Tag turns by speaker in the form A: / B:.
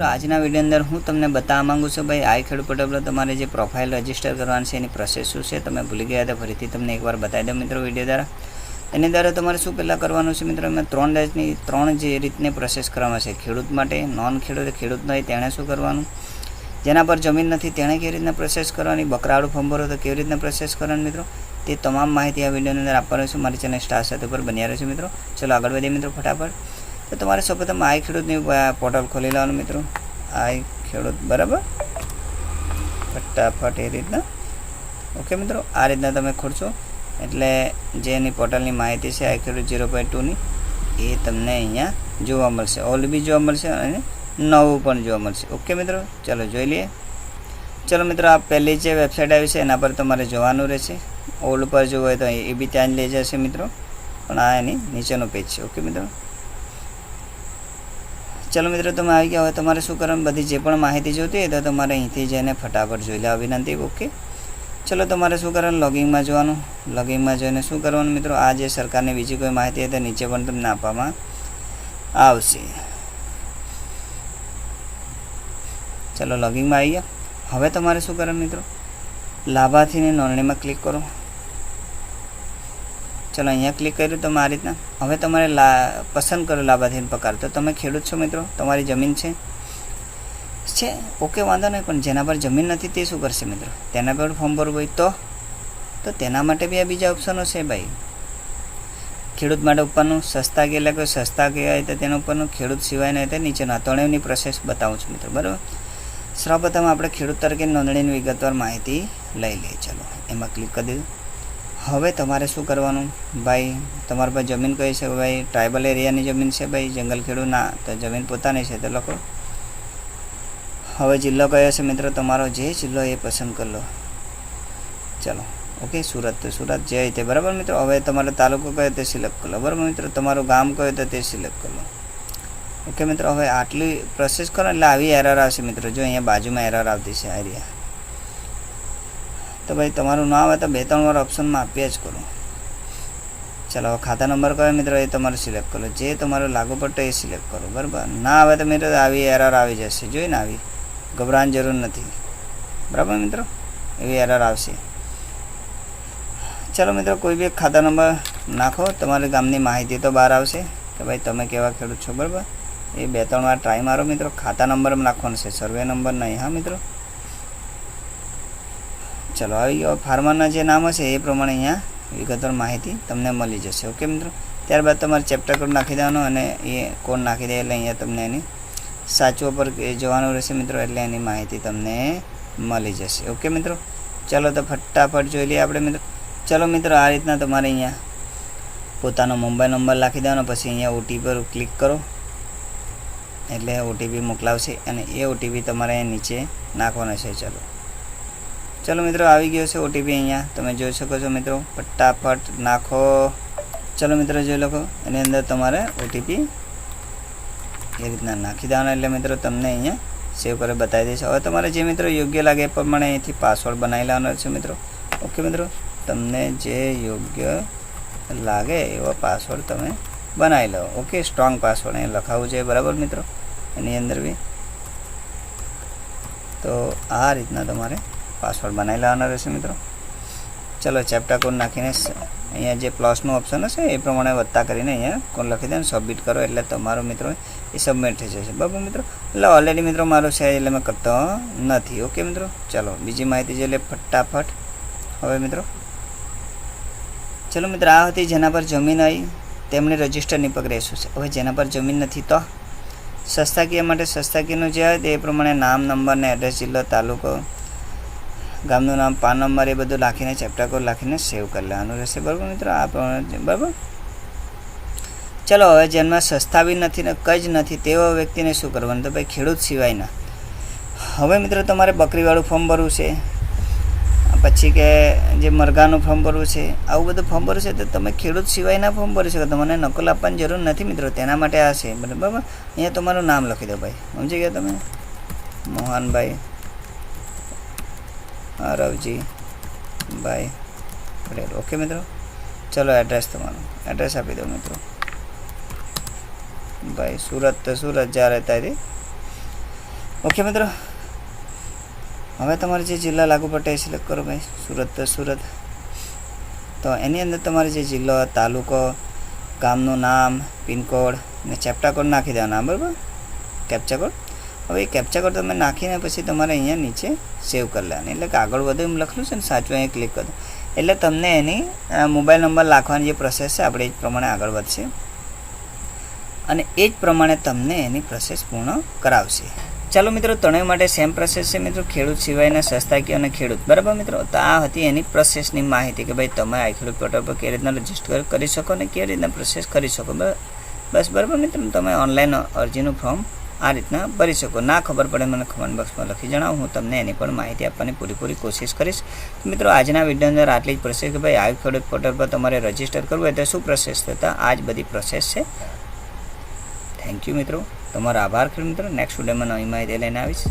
A: મિત્રો. આજના વીડિયો અંદર હું તમને બતાવવા માંગુ છું, ભાઈ આઈ ખેડૂત પોર્ટલ તમારે જે પ્રોફાઇલ રજિસ્ટર કરવાની છે, એની પ્રોસેસ શું છે? તમે ભૂલી ગયા હતા, ફરીથી તમને એકવાર બતાવી દઉં મિત્રો વીડિયો દ્વારા. એની દ્વારા તમારે શું પહેલાં કરવાનું છે મિત્રો? એમાં ત્રણ જાતની ત્રણ જે રીતની પ્રોસેસ કરવામાં છે. ખેડૂત માટે નોન ખેડૂત ખેડૂત નહીં, તેણે શું કરવાનું? જેના પર જમીન નથી, તેણે કેવી રીતના પ્રોસેસ કરવાની? બકરાળું ફંભરો તો કેવી રીતના પ્રોસેસ કરવાની મિત્રો? તે તમામ માહિતી આ વિડીયોની અંદર આપવાનું છે. મારી ચેનલ સ્ટાર સાથે ઉપર બન્યા રહેશે મિત્રો. ચલો આગળ વધીએ મિત્રો ફટાફટ. તો તમારે સૌપ્રથમ આઈ ખેડૂતની પોર્ટલ ખોલી લેવાનું મિત્રો. આઈ ખેડૂત, બરાબર? ફટાફટ એ રીતના. ઓકે મિત્રો, આ રીતના તમે ખોલશો. એટલે જે એની પોર્ટલની માહિતી છે આઈ ખેડૂત ઝીરો પોઈન્ટ ટુની એ તમને અહીંયા જોવા મળશે. ઓલ બી જોવા મળશે અને નવું પણ જોવા મળશે. ઓકે મિત્રો, ચલો જોઈ લઈએ. ચલો મિત્રો, આ પહેલી જે વેબસાઇટ આવી છે, એના પર તમારે જોવાનું રહેશે. ઓલ્ડ ઉપર જોવું હોય તો એ બી ત્યાં જ લઈ જશે મિત્રો. પણ આ એની નીચેનો પેજ છે. ઓકે મિત્રો? ચલો મિત્રો, તમે આવી ગયા હોય, તમારે શું કરવાનું? બધી જે પણ માહિતી જોતી હોય તો તમારે અહીંથી જઈને ફટાફટ જોઈ લે વિનંતી ઓકે ચલો, તમારે શું કરવાનું? લોગિંગમાં જોવાનું. લોગિંગમાં જોઈને શું કરવાનું મિત્રો? આ જે સરકારની બીજી કોઈ માહિતી હોય તો નીચે પણ તમને આપવામાં આવશે. ચલો લોગિંગમાં આવી ગયા. હવે તમારે શું કરવાનું મિત્રો? લાભાર્થીની નોંધણીમાં ક્લિક કરો. ચલો અહીંયા ક્લિક કર્યું તમે આ રીતના. હવે તમારે લા, પસંદ કરો લાભાર્થીનો પગાર. તો તમે ખેડૂત છો મિત્રો, તમારી જમીન છે. છે ઓકે વાંધો નહીં, પણ જેના પર જમીન નથી તે શું કરશે મિત્રો? તેના પર ફોર્મ ભરવું હોય તો? તો તેના માટે બી આ બીજા ઓપ્શનો છે ભાઈ. ખેડૂત માટે ઉપરનું સસ્તા કે એટલે કોઈ સસ્તા કહેવાય તો તેના ઉપરનું, ખેડૂત સિવાયના તો નીચેનું. ત્રણેયની પ્રોસેસ બતાવું છું મિત્રો, બરાબર? સર્વપ્રથમ આપણે ખેડૂત તરીકે નોંધણીની વિગતવાર માહિતી લઈ લઈએ. ચલો, એમાં ક્લિક કરી દીધું હવે તમારે શું કરવાનું? ભાઈ, તમારા પાસે જમીન કઈ છે? ભાઈ ટ્રાઇબલ એરિયાની જમીન છે ભાઈ, જંગલ ખેડૂ ના, તો જમીન પોતાની છે, તો લખો. હવે જિલ્લો કયો છે મિત્રો? તમારો જે જિલ્લો એ પસંદ કરી લો. ચલો ઓકે સુરત તો સુરત જે રીતે બરાબર મિત્રો? હવે તમારો તાલુકો કયો તે સિલેક્ટ કરો બરાબર મિત્રો, તમારું ગામ કયો તો તે સિલેક્ટ કરો ઓકે મિત્રો, હવે આટલી પ્રોસેસ કરો એટલે આવી એરર આવશે મિત્રો. જો અહીંયા બાજુમાં એરર આવતી છે આ રહ્યા તો ભાઈ, તમારું ના આવે તો બે ત્રણ વાર ઓપ્શનમાં આપ્યા જ કરો. ચાલો, હવે ખાતા નંબર કયો મિત્રો? એ તમારે સિલેક્ટ કરો. જે તમારો લાગુ પડતો એ સિલેક્ટ કરો, બરાબર? ના આવે તો મિત્રો આવી એરર આવી જશે. જોઈને આવી. ગભરાવાની જરૂર નથી. બરાબર મિત્રો? એવી એરર આવશે. ચાલો મિત્રો, કોઈ બી ખાતા નંબર નાખો. તમારી ગામની માહિતી તો બહાર આવશે. કે ભાઈ, તમે કેવા ખેડૂત છો, બરાબર? એ બે ત્રણ વાર ટ્રાય મારો મિત્રો. ખાતા નંબર નાખવાનો છે. સર્વે નંબર નહીં, હા મિત્રો? ચલો આવી ફાર્મરના જે નામ હશે એ પ્રમાણે અહીંયા વિગતવાર માહિતી તમને મળી જશે. ઓકે મિત્રો? ત્યારબાદ તમારે ચેપ્ટર કોડ નાખી દેવાનો અને એ કોડ નાખી દે એટલે અહીંયા તમને એની સાચવા પર જવાનું રહેશે મિત્રો, એટલે એની માહિતી તમને મળી જશે. ઓકે મિત્રો? ચલો તો ફટાફટ જોઈ લઈએ આપણે મિત્રો. ચલો મિત્રો, આ રીતના તમારે અહીંયા પોતાનો મોબાઈલ નંબર નાખી દેવાનો, પછી અહીંયા ઓટીપી પર ક્લિક કરો. એટલે ઓટીપી મોકલાવશે અને એ ઓટીપી તમારે નીચે નાખવાનો છે. ચલો. ચલો મિત્રો, આવી ગયો છે ઓટીપી અહીંયા. તમે જોઈ શકો છો મિત્રો, ફટાફટ નાખો. ચલો મિત્રો, જોઈ લખો. એની અંદર તમારે ઓટીપી એ રીતના નાખી દેવાનો. એટલે મિત્રો, તમને અહીંયા સેવ કરે બતાવી દેશે હવે તમારે જે મિત્રો યોગ્ય લાગે એ પ્રમાણે અહીંથી પાસવર્ડ બનાવી લેવાનો છે મિત્રો. ઓકે મિત્રો, તમને જે યોગ્ય લાગે એવો પાસવર્ડ તમે બનાવી લો. ઓકે સ્ટ્રોંગ પાસવર્ડ અહીં લખાવવું છે બરાબર મિત્રો? એની અંદર બી. તો આ રીતના તમારે પાસવર્ડ બનાવી લેવાનો રહેશે મિત્રો. ચલો ચેપ્ટર કોડ નાખીને અહીંયા જે પ્લસનું ઓપ્શન હશે એ પ્રમાણે વધતા કરીને અહીંયા કોડ લખી દે સબમિટ કરો એટલે તમારો મિત્રો એ સબમિટ થઈ જશે. બરાબર મિત્રો? એટલે ઓલરેડી મિત્રો મારું છે એટલે મેં કરતો નથી. ઓકે મિત્રો? ચલો, બીજી માહિતી છે એટલે ફટાફટ. હવે મિત્રો? ચલો મિત્રો, આ હતી જેના પર જમીન આવી. તેમણે રજિસ્ટરની પ્રક્રિયા શું છે હવે જેના પર જમીન નથી તો? સંસ્થાકીય માટે સસ્તાકીયનું જે આવે તે પ્રમાણે નામ નંબર ને એડ્રેસ જિલ્લો, તાલુકો ગામનું નામ, પાન નંબર એ બધું લખીને ચેપ્ટર કોડ લખીને સેવ કરી લેવાનું રહેશે. બરાબર મિત્રો? આ બરાબર? ચલો, હવે જેમાં સસ્તા બી નથી ને કંઈ જ નથી, તેવા વ્યક્તિને શું કરવાનું? તો ભાઈ ખેડૂત સિવાયના. હવે મિત્રો, તમારે બકરીવાળું ફોર્મ ભરવું છે. પછી કે જે મરઘાનું ફોર્મ ભરવું છે, આવું બધું ફોર્મ ભરવું છે, તો તમે ખેડૂત સિવાયના ફોર્મ ભરી શકો. તમને નકલ આપવાની જરૂર નથી મિત્રો, તેના માટે આ છે. બરાબર? અહીંયા તમારું નામ લખી દો ભાઈ. સમજી ગયા તમે? મોહનભાઈ રવજી ભાઈ પટેલ ઓકે મિત્રો? ચલો એડ્રેસ તમારું. એડ્રેસ આપી દો મિત્રો. ભાઈ, સુરત તો સુરત જ્યાં રહેતા હતી ઓકે મિત્રો? હવે તમારે જે જિલ્લા લાગુ પડે એ સિલેક્ટ કરો ભાઈ. સુરત તો સુરત. તો એની અંદર તમારે જે જિલ્લો, તાલુકો, ગામનું નામ, પિનકોડ ને ચેપ્ટા કોડ નાખી દેવાના. બરાબર? કેપ્ચા કોડ હવે કેપ્ચા કોડ તમે નાખીને પછી તમારે અહીંયા નીચે સેવ કરી લેવાની. એટલે કે આગળ વધુ એમ લખેલું છે ને, સાચું અહીંયા ક્લિક કરો. એટલે તમને એની મોબાઈલ નંબર લાખવાની જે પ્રોસેસ છે, આપણે એ જ પ્રમાણે આગળ વધશે. અને એ જ પ્રમાણે તમને એની પ્રોસેસ પૂર્ણ કરાવશે. ચાલો મિત્રો, ત્રણેય માટે સેમ પ્રોસેસ છે મિત્રો, ખેડૂત સિવાયના સંસ્થાકીય અને ખેડૂત. બરાબર મિત્રો? તો આ હતી એની પ્રોસેસની માહિતી કે ભાઈ તમે આ ખેડૂત પોર્ટલ પર કેવી રીતના રજિસ્ટર કરી શકો અને કેવી રીતના પ્રોસેસ કરી શકો. બસ બરાબર મિત્રો, તમે ઓનલાઈન અરજીનું ફોર્મ આ રીતના ભરી શકો. ના ખબર પડે મને કમેન્ટ બોક્સમાં લખી જણાવો. હું તમને એની પણ માહિતી આપવાની પૂરેપૂરી કોશિશ કરીશ. તો મિત્રો, આજના વીડિયો અંદર આટલી જ પ્રોસેસ કે ભાઈ, આવી ખેડૂત પોર્ટલ પર તમારે રજિસ્ટર કરવું હોય તો શું પ્રોસેસ થતા? આ જ બધી પ્રોસેસ છે. થેન્ક યુ મિત્રો. તમારો આભાર ખેડૂત મિત્રો. નેક્સ્ટ વિડીયોમાં નવી માહિતી લઈને આવીશ.